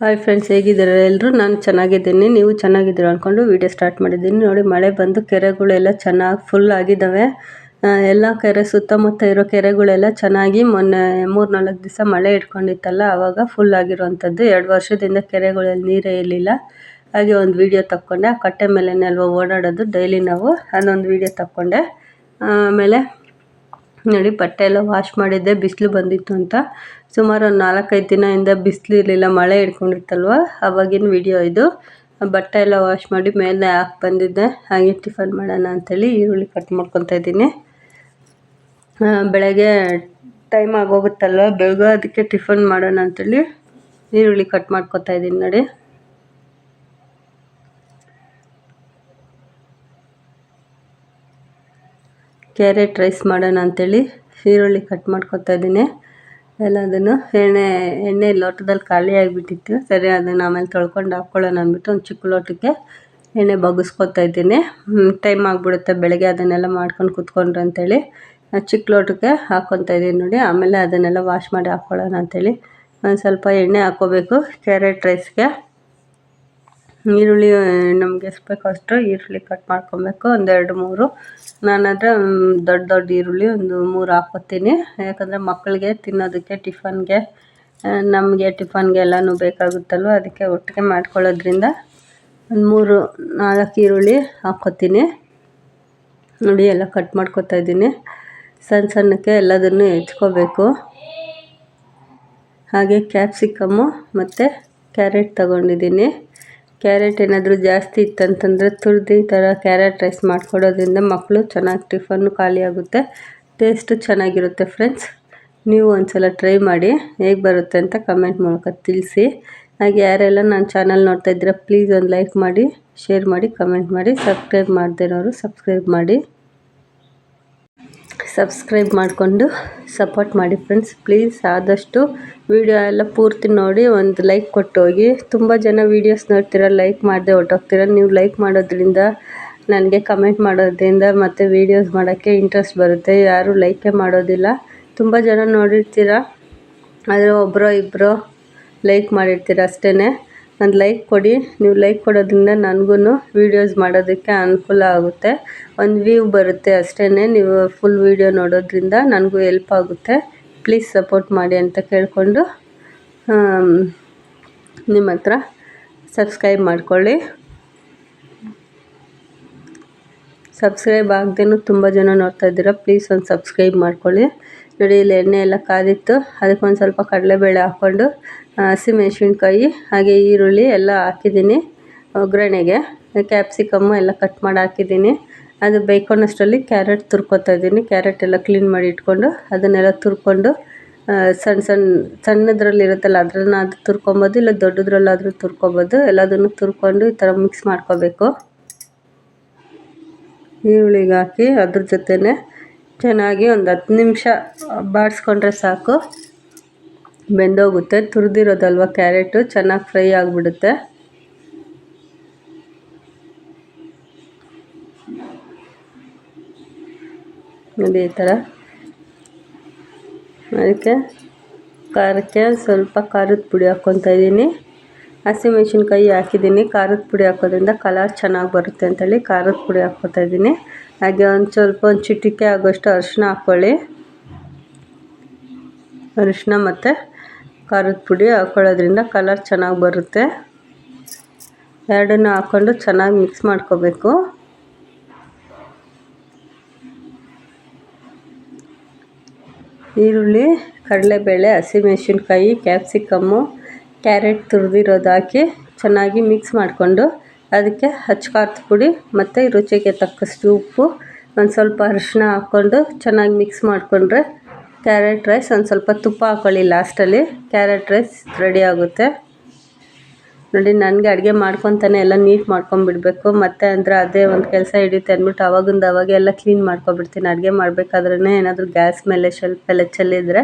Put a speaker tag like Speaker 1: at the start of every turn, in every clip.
Speaker 1: Hi friends ಹೇಗಿದ್ದಾರೆ? ಎಲ್ಲರೂ ನಾನು ಚೆನ್ನಾಗಿದ್ದೀನಿ. ನೀವು ಚೆನ್ನಾಗಿದ್ದೀರ ಅಂದ್ಕೊಂಡು ವೀಡಿಯೋ ಸ್ಟಾರ್ಟ್ ಮಾಡಿದ್ದೀನಿ. ನೋಡಿ, ಮಳೆ ಬಂದು ಕೆರೆಗಳೆಲ್ಲ ಚೆನ್ನಾಗಿ ಫುಲ್ ಆಗಿದ್ದಾವೆ ಎಲ್ಲ ಕೆರೆ ಸುತ್ತಮುತ್ತ ಇರೋ ಕೆರೆಗಳೆಲ್ಲ ಚೆನ್ನಾಗಿ ಮೊನ್ನೆ ಮೂರು ನಾಲ್ಕು ದಿವಸ ಮಳೆ ಇಟ್ಕೊಂಡಿತ್ತಲ್ಲ ಆವಾಗ ಫುಲ್ ಆಗಿರುವಂಥದ್ದು. ಎರಡು ವರ್ಷದಿಂದ ಕೆರೆಗಳಲ್ಲಿ ನೀರೇ ಇರಲಿಲ್ಲ. ಹಾಗೆ ಒಂದು ವೀಡಿಯೋ ತಕ್ಕೊಂಡೆ. ಆ ಕಟ್ಟೆ ಮೇಲೆ ಅಲ್ವಾ ಓಡಾಡೋದು? ಡೈಲಿ ನಾವು ಅದೊಂದು ವೀಡಿಯೋ ತಕ್ಕೊಂಡೆ. ಆಮೇಲೆ ನೋಡಿ, ಬಟ್ಟೆ ಎಲ್ಲ ವಾಶ್ ಮಾಡಿದ್ದೆ, ಬಿಸಿಲು ಬಂದಿತ್ತು ಅಂತ. ಸುಮಾರು ಒಂದು ನಾಲ್ಕೈದು ದಿನದಿಂದ ಬಿಸಿಲು ಇರಲಿಲ್ಲ, ಮಳೆ ಹಿಡ್ಕೊಂಡಿತ್ತಲ್ವ? ಆವಾಗಿನ ವಿಡಿಯೋ ಇದು. ಬಟ್ಟೆ ಎಲ್ಲ ವಾಶ್ ಮಾಡಿ ಮೇಲೆ ಹಾಕಿ ಬಂದಿದ್ದೆ. ಹಾಗೆ ಟಿಫನ್ ಮಾಡೋಣ ಅಂಥೇಳಿ ಈರುಳ್ಳಿ ಕಟ್ ಮಾಡ್ಕೊತಾ ಇದ್ದೀನಿ. ಬೆಳಗ್ಗೆ ಟೈಮ್ ಆಗೋಗುತ್ತಲ್ವ? ಬೆಳಗ್ಗೆ ಅದಕ್ಕೆ ಟಿಫನ್ ಮಾಡೋಣ ಅಂಥೇಳಿ ಈರುಳ್ಳಿ ಕಟ್ ಮಾಡ್ಕೊತಾ ಇದ್ದೀನಿ ನೋಡಿ. ಕ್ಯಾರೆಟ್ ರೈಸ್ ಮಾಡೋಣ ಅಂಥೇಳಿ ಈರುಳ್ಳಿ ಕಟ್ ಮಾಡ್ಕೊತಾ ಇದ್ದೀನಿ. ಎಲ್ಲದನ್ನು ಎಣ್ಣೆ ಎಣ್ಣೆ ಲೋಟದಲ್ಲಿ ಖಾಲಿ ಆಗಿಬಿಟ್ಟಿತ್ತು. ಸರಿ, ಅದನ್ನು ಆಮೇಲೆ ತೊಳ್ಕೊಂಡು ಹಾಕ್ಕೊಳ್ಳೋಣ ಅಂದ್ಬಿಟ್ಟು ಒಂದು ಚಿಕ್ಕ ಲೋಟಕ್ಕೆ ಎಣ್ಣೆ ಬಗ್ಗಿಸ್ಕೊತಾ ಇದ್ದೀನಿ. ಟೈಮ್ ಆಗಿಬಿಡುತ್ತೆ ಬೆಳಗ್ಗೆ, ಅದನ್ನೆಲ್ಲ ಮಾಡ್ಕೊಂಡು ಕೂತ್ಕೊಂಡ್ರು ಅಂತೇಳಿ. ಚಿಕ್ಕ ಲೋಟಕ್ಕೆ ಹಾಕ್ಕೊತಾ ಇದ್ದೀನಿ ನೋಡಿ. ಆಮೇಲೆ ಅದನ್ನೆಲ್ಲ ವಾಶ್ ಮಾಡಿ ಹಾಕ್ಕೊಳ್ಳೋಣ ಅಂಥೇಳಿ ಒಂದು ಸ್ವಲ್ಪ ಎಣ್ಣೆ ಹಾಕ್ಕೋಬೇಕು ಕ್ಯಾರೆಟ್ ರೈಸ್ಗೆ. ಈರುಳ್ಳಿ ನಮ್ಗೆ ಎಷ್ಟು ಬೇಕೋ ಅಷ್ಟು ಈರುಳ್ಳಿ ಕಟ್ ಮಾಡ್ಕೊಬೇಕು, ಒಂದೆರಡು ಮೂರು. ನಾನಾದರೆ ದೊಡ್ಡ ದೊಡ್ಡ ಈರುಳ್ಳಿ ಒಂದು ಮೂರು ಹಾಕ್ಕೊತೀನಿ. ಯಾಕಂದರೆ ಮಕ್ಕಳಿಗೆ ತಿನ್ನೋದಕ್ಕೆ, ಟಿಫನ್ಗೆ ನಮಗೆ ಟಿಫನ್ಗೆ ಎಲ್ಲನೂ ಬೇಕಾಗುತ್ತಲ್ವ, ಅದಕ್ಕೆ ಒಟ್ಟಿಗೆ ಮಾಡ್ಕೊಳ್ಳೋದ್ರಿಂದ ಒಂದು ಮೂರು, ನಾಲ್ಕು ಈರುಳ್ಳಿ ಹಾಕ್ಕೊತೀನಿ. ನೋಡಿ, ಎಲ್ಲ ಕಟ್ ಮಾಡ್ಕೊತಾ ಇದ್ದೀನಿ. ಸಣ್ಣ ಸಣ್ಣಕ್ಕೆ ಎಲ್ಲದನ್ನು ಹೆಚ್ಕೋಬೇಕು. ಹಾಗೆ ಕ್ಯಾಪ್ಸಿಕಮ್ಮು ಮತ್ತು ಕ್ಯಾರೆಟ್ ತಗೊಂಡಿದ್ದೀನಿ. ಕ್ಯಾರೆಟ್ ಏನಾದರೂ ಜಾಸ್ತಿ ಇತ್ತಂತಂದರೆ ತುರಿದು ಈ ಥರ ಕ್ಯಾರೆಟ್ ರೈಸ್ ಮಾಡಿಕೊಡೋದ್ರಿಂದ ಮಕ್ಕಳು ಚೆನ್ನಾಗಿ ಟಿಫನ್ನು ಖಾಲಿಯಾಗುತ್ತೆ ಟೇಸ್ಟು ಚೆನ್ನಾಗಿರುತ್ತೆ ಫ್ರೆಂಡ್ಸ್. ನೀವು ಒಂದ್ಸಲ ಟ್ರೈ ಮಾಡಿ, ಹೇಗೆ ಬರುತ್ತೆ ಅಂತ ಕಮೆಂಟ್ ಮೂಲಕ ತಿಳಿಸಿ. ಹಾಗೆ ಯಾರೆಲ್ಲ ನನ್ನ ಚಾನಲ್ ನೋಡ್ತಾ ಇದ್ದೀರಾ, ಪ್ಲೀಸ್ ಒಂದು ಲೈಕ್ ಮಾಡಿ, ಶೇರ್ ಮಾಡಿ, ಕಮೆಂಟ್ ಮಾಡಿ. ಸಬ್ಸ್ಕ್ರೈಬ್ ಮಾಡದೇ ಇರೋರು ಸಬ್ಸ್ಕ್ರೈಬ್ ಮಾಡಿ. ಸಬ್ಸ್ಕ್ರೈಬ್ ಮಾಡಿಕೊಂಡು ಸಪೋರ್ಟ್ ಮಾಡಿ ಫ್ರೆಂಡ್ಸ್. ಪ್ಲೀಸ್ ಆದಷ್ಟು ವಿಡಿಯೋ ಎಲ್ಲ ಪೂರ್ತಿ ನೋಡಿ, ಒಂದು ಲೈಕ್ ಕೊಟ್ಟು ಹೋಗಿ ತುಂಬ ಜನ ವೀಡಿಯೋಸ್ ನೋಡ್ತೀರ, ಲೈಕ್ ಮಾಡದೆ ಹೊರ್ಟೋಗ್ತೀರ. ನೀವು ಲೈಕ್ ಮಾಡೋದ್ರಿಂದ ನನಗೆ ಕಮೆಂಟ್ ಮಾಡೋದ್ರಿಂದ ಮತ್ತು ವೀಡಿಯೋಸ್ ಮಾಡೋಕ್ಕೆ ಇಂಟ್ರೆಸ್ಟ್ ಬರುತ್ತೆ. ಯಾರೂ ಲೈಕೇ ಮಾಡೋದಿಲ್ಲ. ತುಂಬ ಜನ ನೋಡಿರ್ತೀರ, ಆದರೆ ಒಬ್ಬರೋ ಇಬ್ಬರೋ ಲೈಕ್ ಮಾಡಿರ್ತೀರ ಅಷ್ಟೇ ಒಂದು ಲೈಕ್ ಕೊಡಿ. ನೀವು ಲೈಕ್ ಕೊಡೋದ್ರಿಂದ ನನಗೂ ವೀಡಿಯೋಸ್ ಮಾಡೋದಕ್ಕೆ ಅನುಕೂಲ ಆಗುತ್ತೆ. ಒಂದು ವ್ಯೂ ಬರುತ್ತೆ ಅಷ್ಟೇ ನೀವು ಫುಲ್ ವೀಡಿಯೋ ನೋಡೋದ್ರಿಂದ ನನಗೂ ಎಲ್ಪ್ ಆಗುತ್ತೆ. ಪ್ಲೀಸ್ ಸಪೋರ್ಟ್ ಮಾಡಿ ಅಂತ ಕೇಳಿಕೊಂಡು ನಿಮ್ಮ ಹತ್ರ ಸಬ್ಸ್ಕ್ರೈಬ್ ಮಾಡ್ಕೊಳ್ಳಿ. ಸಬ್ಸ್ಕ್ರೈಬ್ ಆಗದೇನು ತುಂಬ ಜನ ನೋಡ್ತಾ ಇದ್ದೀರಾ ಪ್ಲೀಸ್ ಒಂದು ಸಬ್ಸ್ಕ್ರೈಬ್ ಮಾಡ್ಕೊಳ್ಳಿ. ನೋಡಿ, ಇಲ್ಲಿ ಎಣ್ಣೆ ಎಲ್ಲ ಕಾದಿತ್ತು. ಅದಕ್ಕೆ ಒಂದು ಸ್ವಲ್ಪ ಕಡಲೆಬೇಳೆ ಹಾಕ್ಕೊಂಡು ಹಸಿಮೆಣ್ಸಿನ್ಕಾಯಿ, ಹಾಗೆ ಈರುಳ್ಳಿ ಎಲ್ಲ ಹಾಕಿದ್ದೀನಿ ಒಗ್ಗರಣೆಗೆ. ಕ್ಯಾಪ್ಸಿಕಮ್ಮು ಎಲ್ಲ ಕಟ್ ಮಾಡಿ ಹಾಕಿದ್ದೀನಿ. ಅದು ಬೇಯ್ಕೊಳಷ್ಟರಲ್ಲಿ ಕ್ಯಾರೆಟ್ ತುರ್ಕೊತಾ ಇದ್ದೀನಿ. ಕ್ಯಾರೆಟ್ ಎಲ್ಲ ಕ್ಲೀನ್ ಮಾಡಿ ಇಟ್ಕೊಂಡು, ಅದನ್ನೆಲ್ಲ ತುರ್ಕೊಂಡು ಸಣ್ಣ ಸಣ್ಣ ಸಣ್ಣದ್ರಲ್ಲಿರುತ್ತಲ್ಲ ಅದು ತುರ್ಕೊಬೋದು, ಇಲ್ಲ ದೊಡ್ಡದ್ರಲ್ಲಾದರೂ ತುರ್ಕೊಬೋದು. ಎಲ್ಲದನ್ನು ತುರ್ಕೊಂಡು ಈ ಥರ ಮಿಕ್ಸ್ ಮಾಡ್ಕೋಬೇಕು. ಈರುಳ್ಳಿಗೆ ಹಾಕಿ ಅದ್ರ ಜೊತೆನೆ ಚೆನ್ನಾಗಿ ಒಂದು ಹತ್ತು ನಿಮಿಷ ಬಾಡಿಸ್ಕೊಂಡ್ರೆ ಸಾಕು. ಬೆಂದೋಗುತ್ತೆ. ತುರಿದಿರೋದಲ್ವ ಕ್ಯಾರೆಟು? ಚೆನ್ನಾಗಿ ಫ್ರೈ ಆಗಿಬಿಡುತ್ತೆ. ನೋಡಿ ಈ ಥರ. ಅದಕ್ಕೆ ಖಾರಕ್ಕೆ ಸ್ವಲ್ಪ ಖಾರದ ಪುಡಿ ಹಾಕ್ಕೊತಾ ಇದ್ದೀನಿ ಹಸಿಮೆಣ್ಸಿನ್ಕಾಯಿ ಹಾಕಿದ್ದೀನಿ. ಖಾರದ ಪುಡಿ ಹಾಕೋದ್ರಿಂದ ಕಲರ್ ಚೆನ್ನಾಗಿ ಬರುತ್ತೆ ಅಂತೇಳಿ ಖಾರದ ಪುಡಿ ಹಾಕ್ಕೋತಾ ಇದ್ದೀನಿ. ಹಾಗೆ ಒಂದು ಸ್ವಲ್ಪ ಒಂದು ಚಿಟಿಕೆ ಆಗೋಷ್ಟು ಅರಿಶಿನ ಹಾಕ್ಕೊಳ್ಳಿ ಅರಿಶಿನ ಮತ್ತು ಖಾರದ ಪುಡಿ ಹಾಕ್ಕೊಳ್ಳೋದ್ರಿಂದ ಕಲರ್ ಚೆನ್ನಾಗಿ ಬರುತ್ತೆ. ಎರಡನ್ನೂ ಹಾಕ್ಕೊಂಡು ಚೆನ್ನಾಗಿ ಮಿಕ್ಸ್ ಮಾಡ್ಕೋಬೇಕು. ಈರುಳ್ಳಿ, ಕಡಲೆಬೇಳೆ ಹಸಿಮೆಣಸಿನ್ಕಾಯಿ ಕ್ಯಾಪ್ಸಿಕಮ್ಮು ಕ್ಯಾರೆಟ್ ತುರಿದಿರೋದು ಹಾಕಿ ಚೆನ್ನಾಗಿ ಮಿಕ್ಸ್ ಮಾಡಿಕೊಂಡು ಅದಕ್ಕೆ ಹಚ್ಚ ಪುಡಿ ಮತ್ತು ರುಚಿಗೆ ತಕ್ಕಷ್ಟು ಉಪ್ಪು, ಒಂದು ಸ್ವಲ್ಪ ಅರಿಶಿನ ಹಾಕ್ಕೊಂಡು ಚೆನ್ನಾಗಿ ಮಿಕ್ಸ್ ಮಾಡಿಕೊಂಡ್ರೆ ಕ್ಯಾರೆಟ್ ರೈಸ್ ಒಂದು ಸ್ವಲ್ಪ ತುಪ್ಪ ಹಾಕ್ಕೊಳ್ಳಿ ಲಾಸ್ಟಲ್ಲಿ ಕ್ಯಾರೆಟ್ ರೈಸ್ ರೆಡಿ ಆಗುತ್ತೆ. ನೋಡಿ, ನನಗೆ ಅಡುಗೆ ಮಾಡ್ಕೊತಾನೆ ಎಲ್ಲ ನೀಟ್ ಮಾಡ್ಕೊಂಬಿಡ್ಬೇಕು ಮತ್ತು ಅಂದರೆ ಅದೇ ಒಂದು ಕೆಲಸ ಹಿಡಿಯುತ್ತೆ ಅಂದ್ಬಿಟ್ಟು ಅವಾಗಿಂದ ಅವಾಗೆ ಎಲ್ಲ ಕ್ಲೀನ್ ಮಾಡ್ಕೊಬಿಡ್ತೀನಿ ಅಡುಗೆ ಮಾಡಬೇಕಾದ್ರೇ ಏನಾದರೂ ಗ್ಯಾಸ್ ಮೇಲೆ ಶೆಲ್ಫೆಲ್ಲ ಚೆಲ್ಲಿದ್ರೆ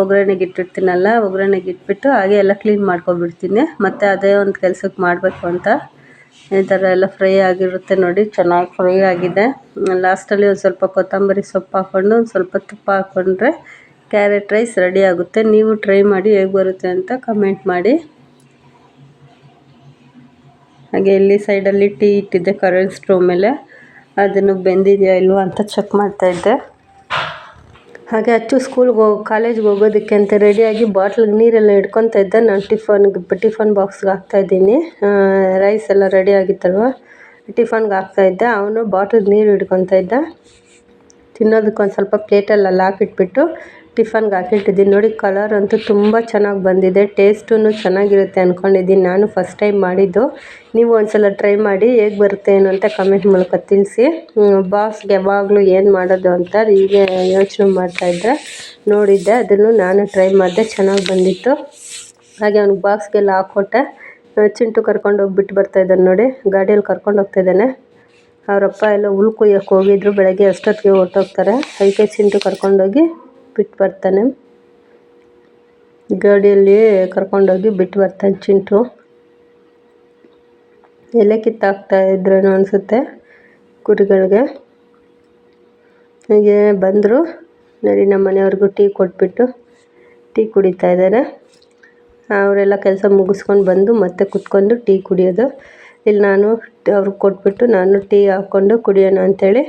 Speaker 1: ಒಗ್ಗರಣೆಗೆ ಇಟ್ಟಿರ್ತೀನಲ್ಲ, ಒಗ್ಗರಣೆಗೆ ಇಟ್ಬಿಟ್ಟು ಹಾಗೆ ಎಲ್ಲ ಕ್ಲೀನ್ ಮಾಡ್ಕೊಬಿಡ್ತೀನಿ ಮತ್ತು ಅದೇ ಒಂದು ಕೆಲಸಕ್ಕೆ ಮಾಡಬೇಕು ಅಂತ. ಈ ಥರ ಎಲ್ಲ ಫ್ರೈ ಆಗಿರುತ್ತೆ ನೋಡಿ, ಚೆನ್ನಾಗಿ ಫ್ರೈ ಆಗಿದೆ. ಲಾಸ್ಟಲ್ಲಿ ಒಂದು ಸ್ವಲ್ಪ ಕೊತ್ತಂಬರಿ ಸೊಪ್ಪು ಹಾಕ್ಕೊಂಡು ಒಂದು ಸ್ವಲ್ಪ ತುಪ್ಪ ಹಾಕ್ಕೊಂಡ್ರೆ ಕ್ಯಾರೆಟ್ ರೈಸ್ ರೆಡಿ ಆಗುತ್ತೆ. ನೀವು ಟ್ರೈ ಮಾಡಿ ಹೇಗೆ ಬರುತ್ತೆ ಅಂತ ಕಮೆಂಟ್ ಮಾಡಿ. ಹಾಗೆ ಇಲ್ಲಿ ಸೈಡಲ್ಲಿ ಟೀ ಇಟ್ಟಿದ್ದೆ ಕರೆಂಟ್ ಸ್ಟೋವ್ ಮೇಲೆ. ಅದನ್ನು ಬೆಂದಿದೆಯಾ ಇಲ್ವಾ ಅಂತ ಚೆಕ್ ಮಾಡ್ತಾ ಇದ್ದೆ. ಹಾಗೆ ಅಚ್ಚು ಸ್ಕೂಲ್ಗೆ ಹೋಗಿ ಕಾಲೇಜ್ಗೆ ಹೋಗೋದಕ್ಕೆ ಅಂತ ರೆಡಿಯಾಗಿ ಬಾಟ್ಲಿಗೆ ನೀರೆಲ್ಲ ಇಟ್ಕೊತಾ ಇದ್ದೆ. ನಾನು ಟಿಫನ್ಗೆ ಟಿಫನ್ ಬಾಕ್ಸ್ಗೆ ಹಾಕ್ತಾಯಿದ್ದೀನಿ ರೈಸ್ ಎಲ್ಲ ರೆಡಿ ಆಗಿತ್ತಲ್ವ? ಟಿಫನ್ಗೆ ಹಾಕ್ತಾಯಿದ್ದೆ ಅವನು ಬಾಟ್ಲಿಗೆ ನೀರು ಹಿಡ್ಕೊತಾ ಇದ್ದ. ತಿನ್ನೋದಕ್ಕೆ ಒಂದು ಸ್ವಲ್ಪ ಪ್ಲೇಟಲ್ಲೆಲ್ಲ ಹಾಕಿಟ್ಬಿಟ್ಟು ಟಿಫನ್ಗೆ ಹಾಕಿಟ್ಟಿದ್ದೀನಿ. ನೋಡಿ ಕಲರ್ ಅಂತೂ ತುಂಬ ಚೆನ್ನಾಗಿ ಬಂದಿದೆ. ಟೇಸ್ಟೂ ಚೆನ್ನಾಗಿರುತ್ತೆ ಅಂದ್ಕೊಂಡಿದ್ದೀನಿ ನಾನು ಫಸ್ಟ್ ಟೈಮ್ ಮಾಡಿದ್ದು. ನೀವು ಒಂದ್ಸಲ ಟ್ರೈ ಮಾಡಿ ಹೇಗೆ ಬರುತ್ತೆ ಏನು ಅಂತ ಕಮೆಂಟ್ ಮೂಲಕ ತಿಳಿಸಿ. ಬಾಸ್ಗೆ ಯಾವಾಗಲೂ ಏನು ಮಾಡೋದು ಅಂತ ಹೀಗೆ ಯೋಚನೆ ಮಾಡ್ತಾಯಿದ್ದೆ ನೋಡಿದ್ದೆ. ಅದನ್ನು ನಾನು ಟ್ರೈ ಮಾಡಿದೆ. ಚೆನ್ನಾಗಿ ಬಂದಿತ್ತು. ಹಾಗೆ ಅವ್ನಿಗೆ ಬಾಕ್ಸ್ಗೆಲ್ಲ ಹಾಕ್ಕೊಟ್ಟೆ ಚಿಂಟು ಕರ್ಕೊಂಡು ಹೋಗಿ ಬಿಟ್ಟು ಬರ್ತಾಯಿದ್ದಾನೆ ನೋಡಿ. ಗಾಡಿಯಲ್ಲಿ ಕರ್ಕೊಂಡು ಹೋಗ್ತಾಯಿದ್ದಾನೆ ಅವರಪ್ಪ ಎಲ್ಲ ಹುಲ್ ಕೊಯ್ಯೋಕ್ಕೆ ಹೋಗಿದ್ರು. ಬೆಳಗ್ಗೆ ಅಷ್ಟೊತ್ತಿಗೆ ಹೊರಟೋಗ್ತಾರೆ. ಅದಕ್ಕೆ ಚಿಂಟು ಕರ್ಕೊಂಡೋಗಿ ಬಿಟ್ಟು ಬರ್ತಾನೆ. ಗಾಡಿಯಲ್ಲಿ ಕರ್ಕೊಂಡೋಗಿ ಬಿಟ್ಟು ಬರ್ತಾನೆ ಚಿಂಟು. ಎಲೆ ಕಿತ್ತಾಕ್ತಾ ಇದ್ರೇನೋ ಅನಿಸುತ್ತೆ ಕುರಿಗಳಿಗೆ. ಹೀಗೆ ಬಂದರು. ನೋಡಿ ನಮ್ಮ ಮನೆಯವ್ರಿಗೂ ಟೀ ಕೊಟ್ಬಿಟ್ಟು ಟೀ ಕುಡಿತಾ ಇದ್ದಾರೆ. ಅವರೆಲ್ಲ ಕೆಲಸ ಮುಗಿಸ್ಕೊಂಡು ಬಂದು ಮತ್ತೆ ಕುತ್ಕೊಂಡು ಟೀ ಕುಡಿಯೋದು. ಇಲ್ಲಿ ನಾನು ಅವ್ರಿಗೆ ಕೊಟ್ಬಿಟ್ಟು ನಾನು ಟೀ ಹಾಕ್ಕೊಂಡು ಕುಡಿಯೋಣ ಅಂಥೇಳಿ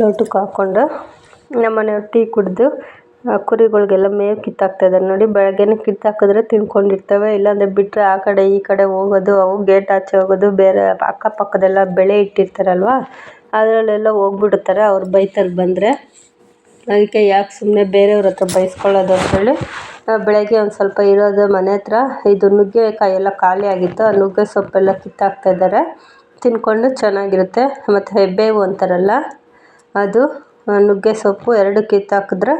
Speaker 1: ಲೋಟಕ್ಕೆ ಹಾಕ್ಕೊಂಡು ನಮ್ಮ ಮನೆಯವ್ರು ಟೀ ಕುಡಿದು ಕುರಿಗಳಿಗೆಲ್ಲ ಮೇವು ಕಿತ್ತಾಕ್ತಾಯಿದ್ದಾರೆ ನೋಡಿ, ಬೆಳಗ್ಗೆನೇ ಕಿತ್ತಾಕಿದ್ರೆ ತಿಂದ್ಕೊಂಡಿರ್ತವೆ ಇಲ್ಲಾಂದರೆ ಬಿಟ್ಟರೆ ಆ ಕಡೆ ಈ ಕಡೆ ಹೋಗೋದು, ಅವು ಗೇಟ್ ಆಚೆ ಹೋಗೋದು, ಬೇರೆ ಅಕ್ಕಪಕ್ಕದೆಲ್ಲ ಬೆಳೆ ಇಟ್ಟಿರ್ತಾರಲ್ವ, ಅದರಲ್ಲೆಲ್ಲ ಹೋಗ್ಬಿಡುತ್ತಾರೆ. ಅವ್ರು ಬೈತಲ್ಲಿ ಬಂದರೆ. ಅದಕ್ಕೆ ಯಾಕೆ ಸುಮ್ಮನೆ ಬೇರೆಯವ್ರ ಹತ್ರ ಬೈಸ್ಕೊಳ್ಳೋದು ಅಂತೇಳಿ ಬೆಳಗ್ಗೆ ಒಂದು ಸ್ವಲ್ಪ ಇರೋದು ಮನೆ ಹತ್ರ, ಇದು ನುಗ್ಗೆಕಾಯಿ ಎಲ್ಲ ಖಾಲಿ ಆಗಿತ್ತು. ಆ ನುಗ್ಗೆ ಸೊಪ್ಪೆಲ್ಲ ಕಿತ್ತಾಕ್ತಾಯಿದ್ದಾರೆ ತಿನ್ಕೊಂಡು ಚೆನ್ನಾಗಿರುತ್ತೆ. ಮತ್ತು ಹೆಬ್ಬೇವು ಅಂತಾರಲ್ಲ, ಅದು ನುಗ್ಗೆ ಸೊಪ್ಪು ಎರಡು ಕಿತ್ತಾಕಿದ್ರೆ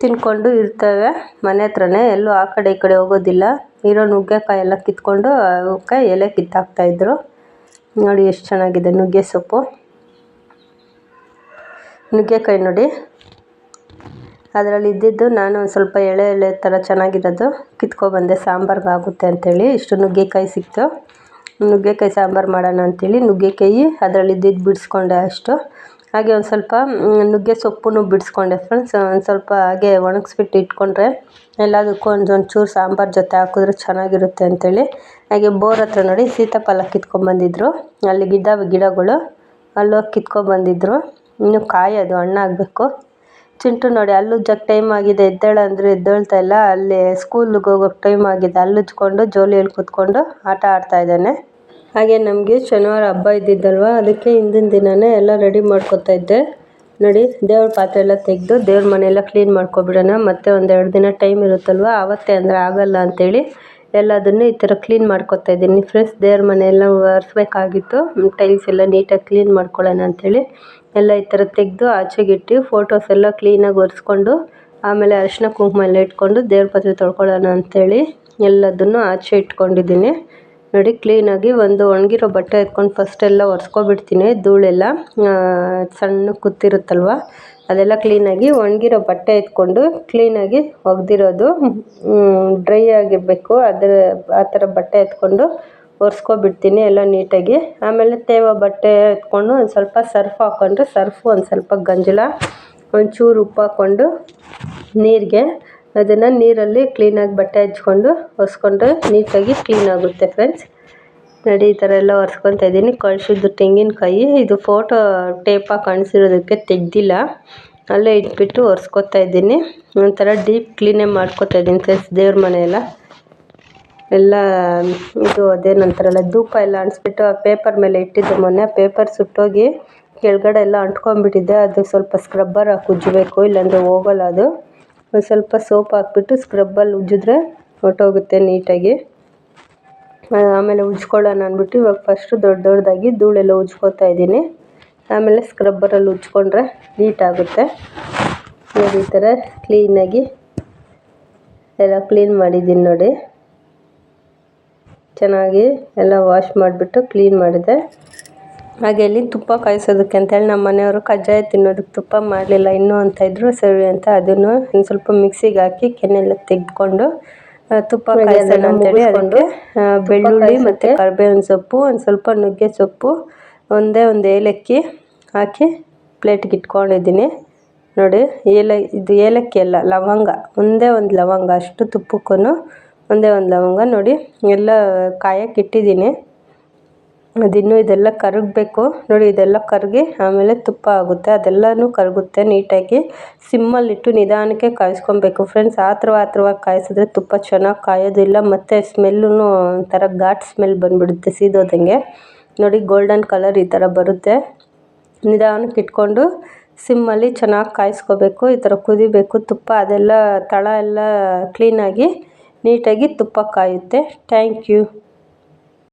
Speaker 1: ತಿನ್ಕೊಂಡು ಇರ್ತವೆ. ಮನೆ ಹತ್ರನೇ ಎಲ್ಲೂ ಆ ಕಡೆ ಈ ಕಡೆ ಹೋಗೋದಿಲ್ಲ. ಇರೋ ನುಗ್ಗೆಕಾಯಿ ಎಲ್ಲ ಕಿತ್ಕೊಂಡು ಅವಕ್ಕೆ ಎಲೆ ಕಿತ್ತಾಕ್ತಾಯಿದ್ರು ನೋಡಿ ಎಷ್ಟು ಚೆನ್ನಾಗಿದೆ ನುಗ್ಗೆ ಸೊಪ್ಪು. ನುಗ್ಗೆಕಾಯಿ ನೋಡಿ. ಅದರಲ್ಲಿ ಇದ್ದಿದ್ದು ನಾನು ಒಂದು ಸ್ವಲ್ಪ ಎಳೆ ಎಳೆ ಥರ ಚೆನ್ನಾಗಿರೋದು. ಕಿತ್ಕೊಬಂದೆ ಸಾಂಬಾರ್ಗೆ ಆಗುತ್ತೆ ಅಂಥೇಳಿ ಇಷ್ಟು ನುಗ್ಗೆಕಾಯಿ ಸಿಕ್ತು. ನುಗ್ಗೆಕಾಯಿ ಸಾಂಬಾರು ಮಾಡೋಣ ಅಂಥೇಳಿ ನುಗ್ಗೆಕಾಯಿ ಅದರಲ್ಲಿ ಇದ್ದಿದ್ದು ಬಿಡಿಸ್ಕೊಂಡೆ ಅಷ್ಟು. ಹಾಗೆ ಒಂದು ಸ್ವಲ್ಪ ನುಗ್ಗೆ ಸೊಪ್ಪನ್ನು ಬಿಡಿಸ್ಕೊಂಡೆ ಫ್ರೆಂಡ್ಸ್ ಒಂದು ಸ್ವಲ್ಪ ಹಾಗೆ ಒಣಗಿಸ್ಬಿಟ್ಟು ಇಟ್ಕೊಂಡ್ರೆ ಎಲ್ಲದಕ್ಕೂ ಒಂದು ಒಂಚೂರು ಸಾಂಬಾರು ಜೊತೆ ಹಾಕಿದ್ರೆ ಚೆನ್ನಾಗಿರುತ್ತೆ ಅಂಥೇಳಿ ಹಾಗೆ ಬೋರ್ ಹತ್ರ ನೋಡಿ ಸೀತಾಫಲ ಕಿತ್ಕೊಂಡ್ಬಂದಿದ್ರು ಅಲ್ಲಿ ಗಿಡ ಗಿಡಗಳು ಅಲ್ಲೋಗಿ ಕಿತ್ಕೊಂಡ್ಬಂದಿದ್ರು ಇನ್ನು ಕಾಯಿ ಅದು ಹಣ್ಣಾಗಬೇಕು ಚಿಂಟು ನೋಡಿ ಅಲ್ಲುಜ್ಜಕ್ಕೆ ಟೈಮ್ ಆಗಿದೆ, ಎದ್ದೇಳ ಅಂದರೆ ಎದ್ದೇಳ್ತಾ ಇಲ್ಲ. ಅಲ್ಲಿ ಸ್ಕೂಲಿಗೆ ಹೋಗೋಕ್ಕೆ ಟೈಮ್ ಆಗಿದೆ. ಅಲ್ಲುಜ್ಕೊಂಡು ಜೋಲಿಯಲ್ಲಿ ಕೂತ್ಕೊಂಡು ಆಟ ಆಡ್ತಾ ಇದ್ದಾನೆ. ಹಾಗೆ ನಮಗೆ ಶನಿವಾರ ಹಬ್ಬ ಇದ್ದಿದ್ದಲ್ವ? ಅದಕ್ಕೆ ಹಿಂದಿನ ದಿನವೇ ಎಲ್ಲ ರೆಡಿ ಮಾಡ್ಕೊತಾ ಇದ್ದೆ. ನೋಡಿ, ದೇವ್ರ ಪಾತ್ರೆ ಎಲ್ಲ ತೆಗೆದು ದೇವ್ರ ಮನೆಯೆಲ್ಲ ಕ್ಲೀನ್ ಮಾಡ್ಕೊಬಿಡೋಣ. ಮತ್ತೆ ಒಂದೆರಡು ದಿನ ಟೈಮ್ ಇರುತ್ತಲ್ವ? ಆವತ್ತೇ ಅಂದರೆ ಆಗೋಲ್ಲ ಅಂಥೇಳಿ ಎಲ್ಲದನ್ನು ಈ ಥರ ಕ್ಲೀನ್ ಮಾಡ್ಕೊತಾ ಇದ್ದೀನಿ. ಫ್ರೆಂಡ್ಸ್ ದೇವ್ರ ಮನೆಯೆಲ್ಲ ಒರೆಸ್ಬೇಕಾಗಿತ್ತು. ಟೈಲ್ಸ್ ಎಲ್ಲ ನೀಟಾಗಿ ಕ್ಲೀನ್ ಮಾಡ್ಕೊಳ್ಳೋಣ ಅಂಥೇಳಿ ಎಲ್ಲ ಈ ಥರ ತೆಗೆದು ಆಚೆಗಿಟ್ಟು ಫೋಟೋಸ್ ಎಲ್ಲ ಕ್ಲೀನಾಗಿ ಒರೆಸ್ಕೊಂಡು ಆಮೇಲೆ ಅರಿಶಿನ ಕುಂಕುಮ ಎಲ್ಲ ಇಟ್ಕೊಂಡು ದೇವ್ರ ಪಾತ್ರೆ ತೊಳ್ಕೊಳ್ಳೋಣ ಅಂಥೇಳಿ ಎಲ್ಲದನ್ನು ಆಚೆ ಇಟ್ಕೊಂಡಿದ್ದೀನಿ. ನೋಡಿ ಕ್ಲೀನಾಗಿ ಒಂದು ಒಣಗಿರೋ ಬಟ್ಟೆ ಎತ್ಕೊಂಡು ಫಸ್ಟ್ ಎಲ್ಲ ಒರೆಸ್ಕೊಬಿಡ್ತೀನಿ. ಧೂಳೆಲ್ಲ ಸಣ್ಣ ಕುತ್ತಿರುತ್ತಲ್ವ? ಅದೆಲ್ಲ ಕ್ಲೀನಾಗಿ ಒಣಗಿರೋ ಬಟ್ಟೆ ಎತ್ಕೊಂಡು ಕ್ಲೀನಾಗಿ ಒಗೆದಿರೋದು ಡ್ರೈ ಆಗಿರಬೇಕು. ಅದರ, ಆ ಥರ ಬಟ್ಟೆ ಎತ್ಕೊಂಡು ಒರೆಸ್ಕೊಬಿಡ್ತೀನಿ ಎಲ್ಲ ನೀಟಾಗಿ. ಆಮೇಲೆ ತೇವ ಬಟ್ಟೆ ಎತ್ಕೊಂಡು ಒಂದು ಸ್ವಲ್ಪ ಸರ್ಫ್ ಹಾಕ್ಕೊಂಡ್ರೆ ಸರ್ಫು, ಒಂದು ಸ್ವಲ್ಪ ಗಂಜಲ, ಒಂಚೂರು ಉಪ್ಪು ಹಾಕ್ಕೊಂಡು ನೀರಿಗೆ ಅದನ್ನು ನೀರಲ್ಲಿ ಕ್ಲೀನಾಗಿ ಬಟ್ಟೆ ಹಚ್ಕೊಂಡು, ಒರೆಸ್ಕೊಂಡ್ರೆ ನೀಟಾಗಿ ಕ್ಲೀನ್ ಆಗುತ್ತೆ ಫ್ರೆಂಡ್ಸ್ ನೋಡಿ, ಈ ಥರ ಎಲ್ಲ ಒರೆಸ್ಕೊತಾ ಇದ್ದೀನಿ. ಕಳಿಸಿದ್ದು ತೆಂಗಿನಕಾಯಿ. ಇದು ಫೋಟೋ ಟೇಪಾಗಿ ಕಾಣಿಸಿರೋದಕ್ಕೆ ತೆಗ್ದಿಲ್ಲ. ಅಲ್ಲೇ ಇಟ್ಬಿಟ್ಟು ಒರೆಸ್ಕೊತಾ ಇದ್ದೀನಿ. ಒಂಥರ ಡೀಪ್ ಕ್ಲೀನೇ ಮಾಡ್ಕೊತಾ ಇದ್ದೀನಿ ಫ್ರೆಂಡ್ಸ್ ದೇವ್ರ ಮನೆಯೆಲ್ಲ. ಎಲ್ಲ, ಇದು ಅದೇನಂತಾರಲ್ಲ ಧೂಪ ಎಲ್ಲ ಅಂಟಿಸ್ಬಿಟ್ಟು ಆ ಪೇಪರ್ ಮೇಲೆ ಇಟ್ಟಿದ್ದೆ ಮೊನ್ನೆ. ಪೇಪರ್ ಸುಟ್ಟೋಗಿ ಕೆಳಗಡೆ ಎಲ್ಲ ಅಂಟ್ಕೊಂಡ್ಬಿಟ್ಟಿದ್ದೆ. ಅದು ಸ್ವಲ್ಪ ಸ್ಕ್ರಬ್ಬರ್ ಹಾಕಿ ಉಜ್ಜಬೇಕು, ಇಲ್ಲಾಂದರೆ ಹೋಗಲ್ಲ ಅದು. ಒಂದು ಸ್ವಲ್ಪ ಸೋಪ್ ಹಾಕ್ಬಿಟ್ಟು ಸ್ಕ್ರಬ್ಬಲ್ಲಿ ಉಜ್ಜಿದ್ರೆ ಹೊರ್ಟೋಗುತ್ತೆ ನೀಟಾಗಿ. ಆಮೇಲೆ ಉಜ್ಕೊಳ್ಳೋಣ ಅಂದ್ಬಿಟ್ಟು ಇವಾಗ ಫಸ್ಟು ದೊಡ್ಡ ದೊಡ್ಡದಾಗಿ ಧೂಳೆಲ್ಲ ಉಜ್ಕೊತಾ ಇದ್ದೀನಿ. ಆಮೇಲೆ ಸ್ಕ್ರಬ್ಬರಲ್ಲಿ ಉಜ್ಕೊಂಡ್ರೆ ನೀಟಾಗುತ್ತೆ. ನೋಡಿ ಈ ಥರ ಕ್ಲೀನಾಗಿ ಎಲ್ಲ ಕ್ಲೀನ್ ಮಾಡಿದ್ದೀನಿ ನೋಡಿ. ಚೆನ್ನಾಗಿ ಎಲ್ಲ ವಾಶ್ ಮಾಡಿಬಿಟ್ಟು ಕ್ಲೀನ್ ಮಾಡಿದೆ. ಹಾಗೆ ಇಲ್ಲಿ ತುಪ್ಪ ಕಾಯಿಸೋದಕ್ಕೆ ಅಂತೇಳಿ ನಮ್ಮ ಮನೆಯವರು ಕಜ್ಜಾಯ ತಿನ್ನೋದಕ್ಕೆ ತುಪ್ಪ ಮಾಡಲಿಲ್ಲ. ಇನ್ನು ಅಂತ ಇದ್ದರು ಸರಿ ಅಂತ ಅದನ್ನು ಒಂದು ಸ್ವಲ್ಪ ಮಿಕ್ಸಿಗೆ ಹಾಕಿ ಕೆನೆಲ್ಲ ತೆಗೆದುಕೊಂಡು ತುಪ್ಪ ಕಾಯಿಸೋಣ ಅಂತೇಳಿ ಅದಕ್ಕೆ ಬೆಳ್ಳುಳ್ಳಿ ಮತ್ತು ಕರ್ಬೇವಿನ ಸೊಪ್ಪು ಒಂದು ಸ್ವಲ್ಪ ನುಗ್ಗೆ ಸೊಪ್ಪು ಒಂದೇ ಒಂದು ಏಲಕ್ಕಿ ಹಾಕಿ ಪ್ಲೇಟ್ಗೆ ಇಟ್ಕೊಂಡಿದ್ದೀನಿ. ನೋಡಿ ಏಲ ಇದು ಏಲಕ್ಕಿ ಅಲ್ಲ ಲವಂಗ ಒಂದೇ ಒಂದು ಲವಂಗ ಅಷ್ಟು ತುಪ್ಪಕ್ಕೂ ಒಂದೇ ಒಂದು ಲವಂಗ ನೋಡಿ ಎಲ್ಲ ಕಾಯಕ್ಕೆ ಇಟ್ಟಿದ್ದೀನಿ. ಅದಿನ್ನೂ ಇದೆಲ್ಲ ಕರಗಬೇಕು. ನೋಡಿ, ಇದೆಲ್ಲ ಕರಗಿ ಆಮೇಲೆ ತುಪ್ಪ ಆಗುತ್ತೆ. ಅದೆಲ್ಲನೂ ಕರಗುತ್ತೆ ನೀಟಾಗಿ. ಸಿಮ್ಮಲ್ಲಿಟ್ಟು ನಿಧಾನಕ್ಕೆ ಕಾಯಿಸ್ಕೊಬೇಕು. ಫ್ರೆಂಡ್ಸ್ ಆತ್ರ ಆತ್ರವಾಗಿ ಕಾಯಿಸಿದ್ರೆ ತುಪ್ಪ ಚೆನ್ನಾಗಿ ಕಾಯೋದಿಲ್ಲ, ಮತ್ತು ಸ್ಮೆಲ್ಲೂ ಒಂಥರ ಘಾಟ್ ಸ್ಮೆಲ್ ಬಂದುಬಿಡುತ್ತೆ ಸೀದೋದಂಗೆ. ನೋಡಿ, ಗೋಲ್ಡನ್ ಕಲರ್ ಈ ಥರ ಬರುತ್ತೆ. ನಿಧಾನಕ್ಕೆ ಇಟ್ಕೊಂಡು ಸಿಮ್ಮಲ್ಲಿ ಚೆನ್ನಾಗಿ ಕಾಯಿಸ್ಕೋಬೇಕು, ಈ ಥರ ಕುದಿಬೇಕು. ತುಪ್ಪ ಅದೆಲ್ಲ, ತಳ ಎಲ್ಲ ಕ್ಲೀನಾಗಿ ನೀಟಾಗಿ ತುಪ್ಪ ಕಾಯುತ್ತೆ. Thank you.